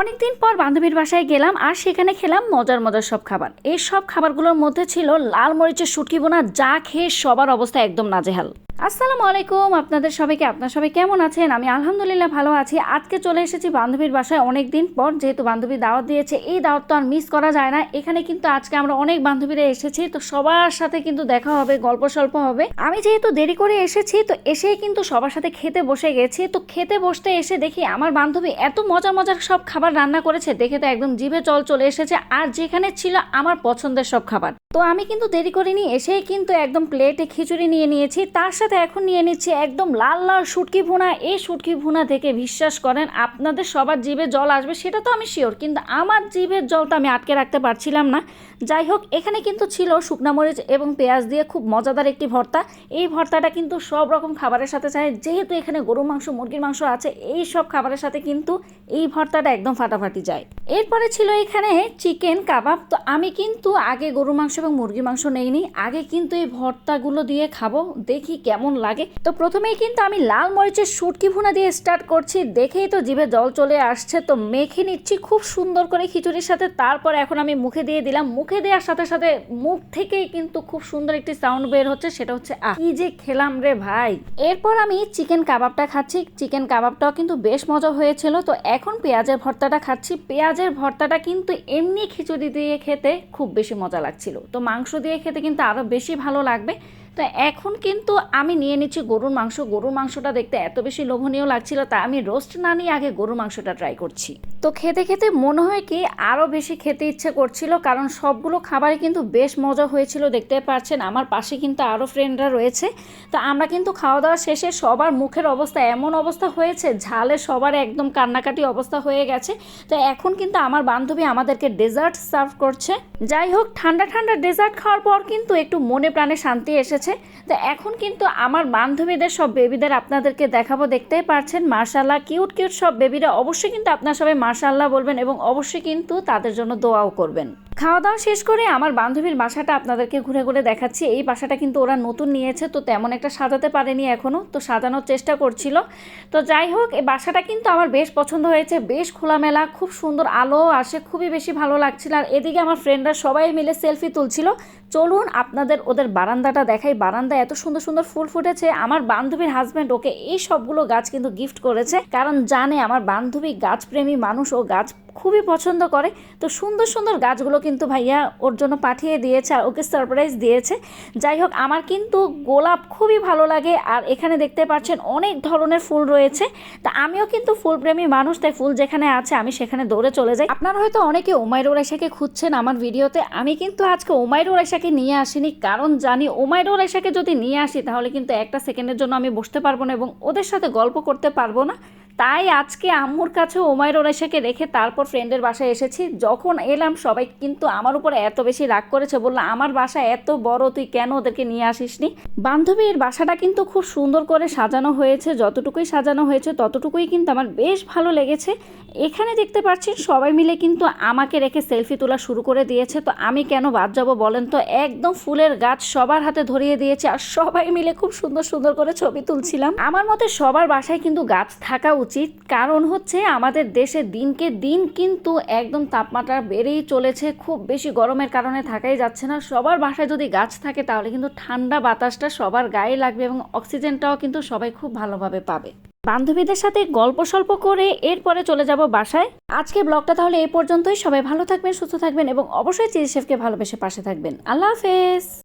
অনেকদিন পর বান্ধবীর বাসায় গেলাম আর সেখানে খেলাম মজার মজার সব খাবার। এই সব খাবারগুলোর মধ্যে ছিল লাল মরিচের শুটকি বোনা, যা খেয়ে সবার অবস্থা একদম নাজেহাল। আসসালামু আলাইকুম, আপনাদের সবাইকে, আপনার সবাই কেমন আছেন? আমি আলহামদুলিল্লাহ ভালো আছি। আজকে চলে এসেছি বান্ধবীর বাসায় অনেক দিন পর, যেহেতু বান্ধবী দাওয়াত দিয়েছে, এই দাওয়াত তো আর মিস করা যায় না। এখানে কিন্তু আজকে আমরা অনেক বান্ধবীরা এসেছি, তো সবার সাথে কিন্তু দেখা হবে, গল্প স্বল্প হবে। আমি যেহেতু দেরি করে এসেছি, তো এসেই কিন্তু সবার সাথে খেতে বসে গেছি। তো খেতে বসতে এসে দেখি আমার বান্ধবী এত মজার মজার সব খাবার রান্না করেছে, দেখে তো একদম জিভে জল চলে এসেছে। আর যেখানে ছিল আমার পছন্দের সব খাবার। তো আমি কিন্তু দেরি করিনি, এসেই কিন্তু একদম প্লেটে খিচুড়ি নিয়ে নিয়েছি। তার সাথে এখন নিয়ে নিচ্ছি একদম লাল লাল শুটকি ভুনা। এই শুটকি ভুনা থেকে বিশ্বাস করেন, আপনাদের সবার জিভে জল আসবে, সেটা তো আমি শিওর কিন্তু আমার জিভের জলটা আমি আটকে রাখতে পারছিলাম না। যাই হোক, এখানে কিন্তু ছিল শুকনা মরিচ এবং পেঁয়াজ দিয়ে খুব মজাদার একটি ভর্তা। এই ভর্তাটা কিন্তু সব রকম খাবারের সাথে চায় যেহেতু এখানে গরু মাংস, মুরগির মাংস আছে, এই সব খাবারের সাথে কিন্তু এই ভর্তাটা একদম ফাটাফাটি যায়। এরপরে ছিল এখানে চিকেন কাবাব। তো আমি কিন্তু আগে গরু মাংস এবং মুরগির মাংস নেইনি। আগে কিন্তু এই ভর্তাগুলো দিয়ে খাব, দেখি কেমন লাগে। তো প্রথমেই কিন্তু আমি লাল মরিচের শুটকি ভুনা দিয়ে স্টার্ট করছি। দেখেই তো জিভে জল চলে আসছে। তো মেখে নিচ্ছি খুব সুন্দর করে খিচুড়ির সাথে। তারপর এখন আমি মুখে দিয়ে দিলাম। মুখে দেওয়ার সাথে সাথে মুখ থেকেই কিন্তু খুব সুন্দর একটি সাউন্ড বের হচ্ছে, সেটা হচ্ছে, আহ, কি যে খেলাম রে ভাই। এরপর আমি চিকেন কাবাবটা খাচ্ছি। চিকেন কাবাবটাও কিন্তু বেশ মজা হয়েছিল। তো এখন পেঁয়াজের ভর্তাটা খাচ্ছি। পেঁয়াজের ভর্তাটা কিন্তু এমনি খিচুড়ি দিয়ে খেতে খুব বেশি মজা লাগছিল। তো মাংস দিয়ে খেতে কিন্তু আরও বেশি ভালো লাগবে। তো এখন কিন্তু আমি নিয়ে নিচ্ছি গরুর মাংস। গরুর মাংসটা দেখতে এত বেশি লোভনীয় লাগছিল, তা আমি রোস্ট না নিয়ে আগে গরুর মাংসটা ট্রাই করছি। তো খেতে খেতে মনে হয় কি আরও বেশি খেতে ইচ্ছে করছিল, কারণ সবগুলো খাবারই কিন্তু বেশ মজা হয়েছিল, দেখতে পাচ্ছেন আমার পাশে কিন্তু আরও ফ্রেন্ডরা রয়েছে। তো আমরা কিন্তু খাওয়া দাওয়া শেষে সবার মুখের অবস্থা এমন অবস্থা হয়েছে, ঝালে সবার একদম কান্নাকাটি অবস্থা হয়ে গেছে। তো এখন কিন্তু আমার বান্ধবী আমাদেরকে ডেজার্ট সার্ভ করছে। যাই হোক, ঠান্ডা ঠান্ডা ডেজার্ট খাওয়ার পর কিন্তু একটু মনে প্রাণে শান্তি এসেছে। তো এখন কিন্তু আমার বান্ধবীদের সব বেবিদের আপনাদেরকে দেখাবো, দেখতেই পারছেন। মার্শাল্লাহ কিউট কিউট সব বেবিরা অবশ্যই কিন্তু আপনার সবাই মার্শাল্লাহ বলবেন এবং অবশ্যই কিন্তু তাদের জন্য দোয়াও করবেন। খাওয়া দাওয়া শেষ করে আমার বান্ধবীর বাসাটা আপনাদেরকে ঘুরে ঘুরে দেখাচ্ছি। এই বাসাটা কিন্তু ওরা নতুন নিয়েছে, তো তেমন একটা সাজাতে পারেনি এখনও তো সাজানোর চেষ্টা করছিল। তো যাই হোক, এই বাসাটা কিন্তু আমার বেশ পছন্দ হয়েছে, বেশ খোলামেলা, খুব সুন্দর আলো আসে, খুবই বেশি ভালো লাগছিল। আর এদিকে আমার ফ্রেন্ডরা সবাই মিলে সেলফি তুলছিল। চলুন আপনাদের ওদের বারান্দাটা দেখাই। বারান্দা এত সুন্দর সুন্দর ফুল ফুটেছে। আমার বান্ধবীর হাজব্যান্ড ওকে এই সবগুলো গাছ কিন্তু গিফট করেছে। কারণ জানে আমার বান্ধবী গাছপ্রেমী মানুষ, ও গাছ খুবই পছন্দ করে। তো সুন্দর সুন্দর গাছগুলো কিন্তু ভাইয়া ওর জন্য পাঠিয়ে দিয়েছে আর ওকে সারপ্রাইজ দিয়েছে। যাই হোক, আমার কিন্তু গোলাপ খুবই ভালো লাগে আর এখানে দেখতে পাচ্ছেন অনেক ধরনের ফুল রয়েছে। তা আমিও কিন্তু ফুলপ্রেমী মানুষ, তাই ফুল যেখানে আছে আমি সেখানে দৌড়ে চলে যাই। আপনারা হয়তো অনেকে ওমাইরুর আয়সাকে খুঁজছেন আমার ভিডিওতে। আমি কিন্তু আজকে ওমাইরুর আয়সাকে নিয়ে আসিনি, কারণ জানি ওমাইরুর আয়সাকে যদি নিয়ে আসি, তাহলে কিন্তু একটা সেকেন্ডের জন্য আমি বসতে পারব না এবং ওদের সাথে গল্প করতে পারব না। তাই আজকে আম্মুর কাছে ওমায়ের ওরাইশাকে রেখে তারপর ফ্রেন্ডের বাসায় এসেছি। যখন এলাম, সবাই কিন্তু আমার উপরে এত বেশি রাগ করেছে, বলল, আমার বাসা এত বড়, তুই কেন ওদেরকে নিয়ে আসিসনি? বান্ধবীর বাসাটা কিন্তু খুব সুন্দর করে সাজানো হয়েছে, যতটুকুই সাজানো হয়েছে, ততটুকুই কিন্তু আমার বেশ ভালো লেগেছে। এখানে দেখতে পাচ্ছেন সবাই মিলে কিন্তু আমাকে রেখে সেলফি তোলা শুরু করে দিয়েছে। তো আমি কেন বাদ যাব বলেন তো? একদম ফুলের গাছ সবার হাতে ধরিয়ে দিয়েছে, আর সবাই মিলে খুব সুন্দর সুন্দর করে ছবি তুলছিলাম। আমার মতে সবার বাসায় কিন্তু গাছ থাকা উচিত। কারণ হচ্ছে আমাদের দেশে দিনকে দিন কিন্তু একদম তাপমাত্রা বেড়েই চলেছে। খুব বেশি গরমের কারণে থাকাই যাচ্ছে না। সবার বাসায় যদি গাছ থাকে তাহলে কিন্তু ঠান্ডা বাতাসটা সবার গায়ে লাগবে এবং অক্সিজেনটাও কিন্তু সবাই খুব ভালোভাবে পাবে। বান্ধবীদের সাথে গল্প সল্প করে এরপরে চলে যাব বাসায়। আজকে ব্লগটা তাহলে এই পর্যন্তই। সবাই ভালো থাকবেন, সুস্থ থাকবেন এবং অবশ্যই চিজ শেফকে ভালোবেসে পাশে থাকবেন। আল্লাহ হাফেজ।